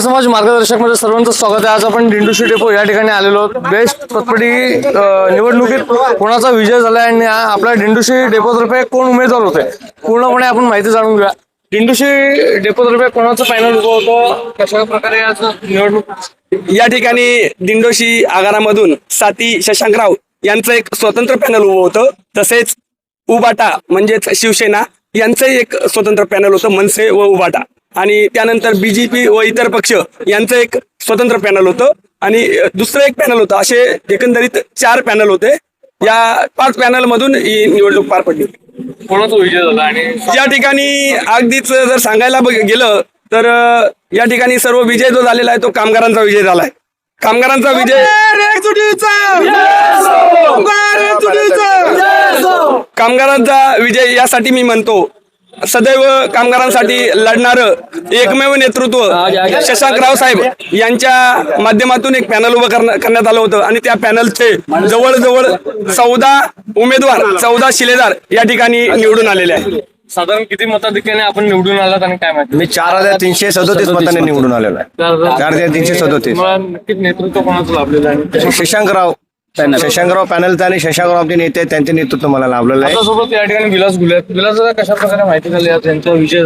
आपला समाज मार्गदर्शकमध्ये सर्वांचं स्वागत आहे. आज आपण दिंडोशी डेपो या ठिकाणी आलेलो आहोत. बेस्ट पतपडी निवडणुकीत कोणाचा विजय झालाय आणि आपल्या दिंडोशी डेपोतर्फे कोण उमेदवार होते पूर्णपणे आपण माहिती जाणून घेऊया. दिंडोशी डेपोतर्फे कोणाचं पॅनल उभं होतं? कशा प्रकारे आज निवडणूक या ठिकाणी दिंडोशी आगारामधून साती शशांकराव यांचं एक स्वतंत्र पॅनल उभं होतं. तसेच उबाटा म्हणजेच शिवसेना यांचंही एक स्वतंत्र पॅनल होतं मनसे व उबाटा. आणि त्यानंतर बीजेपी व इतर पक्ष यांचं एक स्वतंत्र पॅनल होतं. आणि दुसरं एक पॅनल होतं. असे एकंदरीत चार पॅनल होते. या पाच पॅनल मधून ही निवडणूक पार पडली कोणाचा विजय झाला आणि या ठिकाणी अगदीच जर सांगायला बघ- गेलं तर या ठिकाणी सर्व विजय जो झालेला आहे तो कामगारांचा विजय झालाय कामगारांचा विजय कामगारांचा विजय यासाठी मी म्हणतो सदैव कामगारांसाठी लढणारं एकमेव नेतृत्व शशांकराव साहेब यांच्या माध्यमातून एक पॅनल उभं करण्या- करण्यात आलं होतं. आणि त्या पॅनलचे जवळजवळ चौदा उमेदवार चौदा शिलेदार या ठिकाणी निवडून आलेले आहे साधारण किती मताधिक्याने आपण निवडून आलात आणि काय माहिती? मी चार हजार तीनशे सदोतीस मतांनी निवडून आलेलो आहे. चार हजार तीनशे सदोतीस. नेतृत्व कोणाचं लाभलेलं आहे? शशांकराव. शशांकराव पॅनलचा आणि शशांकराव आमचे नेते आहेत, त्यांचे नेतृत्व मला लाभलेलं आहे. आपल्यासोबत या ठिकाणी विलास गुले आहेत. कशा प्रकारे माहिती झाली त्यांचा विजय?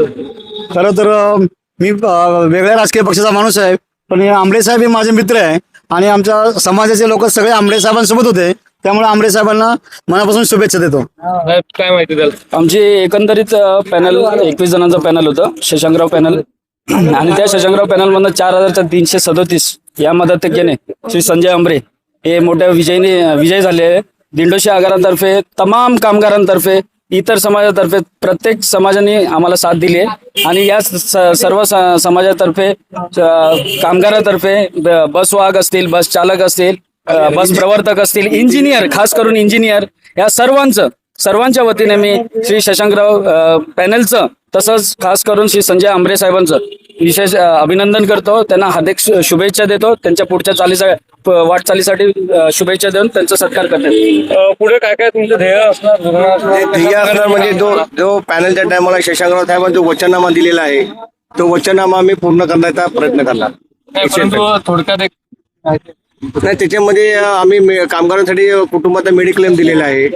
खरं तर अं, मी अं, वेगळ्या राजकीय पक्षाचा माणूस आहे पण हे आंबळे साहेब हे माझे मित्र आहे आणि आमच्या समाजाचे लोक सगळे आंबळे साहेबांसोबत होते त्यामुळे आंबळे साहेबांना मनापासून शुभेच्छा देतो. काय माहिती द्याल आमची एकंदरीत पॅनल एकवीस जणांचं पॅनल होतं शशांकराव पॅनल. आणि त्या शशांकराव पॅनल मधनं चार हजारच्या तीनशे सदोतीस या मदतक्याने श्री संजय अंबरे हे मोठ्या विजयने विजय झाले दिंडोशी आगारातर्फे तमाम कामगारांतर्फे इतर समाजातर्फे प्रत्येक समाजाने आम्हाला साथ दिली आहे. आणि या सर्व समाजातर्फे कामगारातर्फे बस वाहक असतील बस चालक असतील बस प्रवर्तक असतील इंजिनियर खास करून इंजिनियर या सर्वांचं सर्वांच्या वतीने मी श्री शशांकराव पॅनलचं तसंच खास करून श्री संजय आंबरे साहेबांचं विशेष अभिनंदन करतो. त्यांना हार्दिक शुभेच्छा देतो. त्यांच्या पुढच्या चालीसा वाटचालीसाठी शुभेच्छा देऊन त्यांचा सत्कार करतो. पुढे काय काय तुमचं ध्येय असणार? ध्येय असणार म्हणजे जो जो पॅनलच्या टायमाला शशांकराव साहेबांनी जो वचननामा दिलेला आहे तो वचननामा आम्ही पूर्ण करण्याचा प्रयत्न करणार. थोडक्यात एक नाही त्याच्यामध्ये आम्ही कामगारांसाठी कुटुंबाचा मेडिक्लेम दिलेला आहे.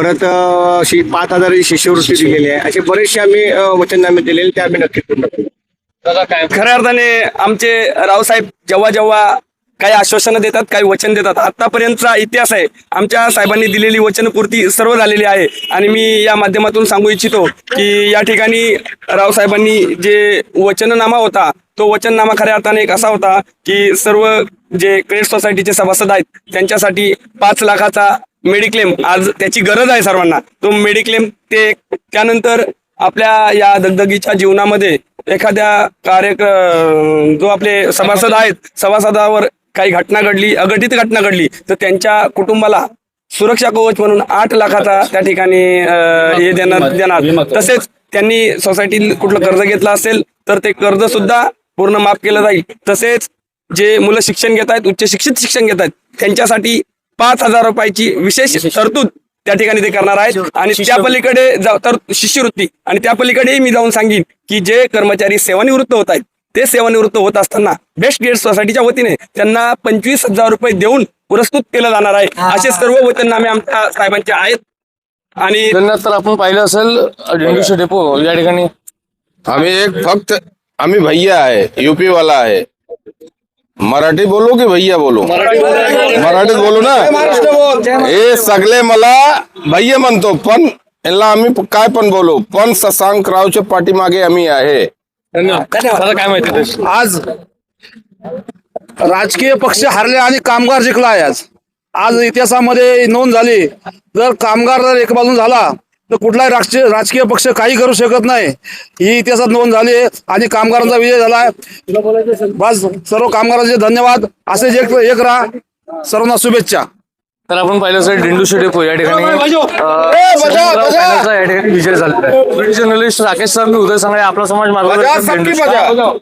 परत अशी पाच हजाराची शिष्यवृत्ती दिलेली आहे. असे बरेचसे आम्ही वचननामे दिलेले ते आम्ही नक्की पूर्ण करू. खऱ्या अर्थाने आमचे रावसाहेब जेव्हा जेव्हा काही आश्वासनं देतात काही वचन देतात आतापर्यंतचा इतिहास आहे. आमच्या साहेबांनी दिलेली वचनपूर्ती सर्व झालेली आहे. आणि मी या माध्यमातून सांगू इच्छितो की या ठिकाणी रावसाहेबांनी जे वचननामा होता तो वचननामा खऱ्या अर्थाने एक असा होता की सर्व जे क्रेडिट सोसायटीचे सभासद आहेत त्यांच्यासाठी पाच लाखाचा मेडिक्लेम आज त्याची गरज आहे सर्वांना. तो मेडिक्लेम ते त्यानंतर आपल्या या दगदगीच्या जीवनामध्ये एखाद्या कार्यक्रम जो आपले सभासद आहेत सभासदावर काही घटना घडली अघटित घटना घडली तर त्यांच्या कुटुंबाला सुरक्षा कवच म्हणून आठ लाखाचा त्या ठिकाणी हे देणार देणार. तसेच त्यांनी सोसायटीत कुठलं कर्ज घेतलं असेल तर ते कर्ज सुद्धा पूर्ण माफ केलं जाईल. तसेच जे मुलं शिक्षण घेत आहेत उच्च शिक्षित शिक्षण घेत आहेत त्यांच्यासाठी पाच हजार रुपयाची विशेष तरतूद त्या ठिकाणी ते करणार आहेत. आणि त्या पलीकडे जा- तर शिष्यवृत्ती. आणि त्या पलीकडेही मी जाऊन सांगेन की जे कर्मचारी सेवानिवृत्त होत आहेत ते सेवानिवृत्त होत असताना बेस्ट गेट सोसायटीच्या वतीने त्यांना पंचवीस हजार रुपये देऊन पुरस्कृत केलं जाणार आहे. असे सर्व वचननामे आमच्या साहेबांचे आहेत. आणि तर आपण पाहिलं असेल डेपो या ठिकाणी. आम्ही एक फक्त आम्ही भैया आहे यूपी वाला आहे. मराठी बोलू की भैया बोलू? मराठीत बोलू ना? हे सगळे मला भैया म्हणतो पण यांना आम्ही काय पण बोलू पण शशांकरावच्या पाठीमागे आम्ही आहे? आज राजकीय पक्ष हारले आणि कामगार जिंकला आहे आज. आज इतिहासामध्ये नोंद झाली. जर कामगार जर एक बाजून झाला तर कुठलाही राजकीय राजकीय पक्ष काही करू शकत नाही. ही इतिहासात नोंद झाली आहे आणि कामगारांचा विजय झालाय बस सर्व कामगारांचे धन्यवाद. असेच एक एक राहा. सर्वांना शुभेच्छा. तर आपण पाहिलं असेल दिंडोशी डेपो या ठिकाणी या ठिकाणी विजय झालेला आहे. जर्नलिस्ट राकेश सर मी उदय सांगळे आपला समाज. मजा.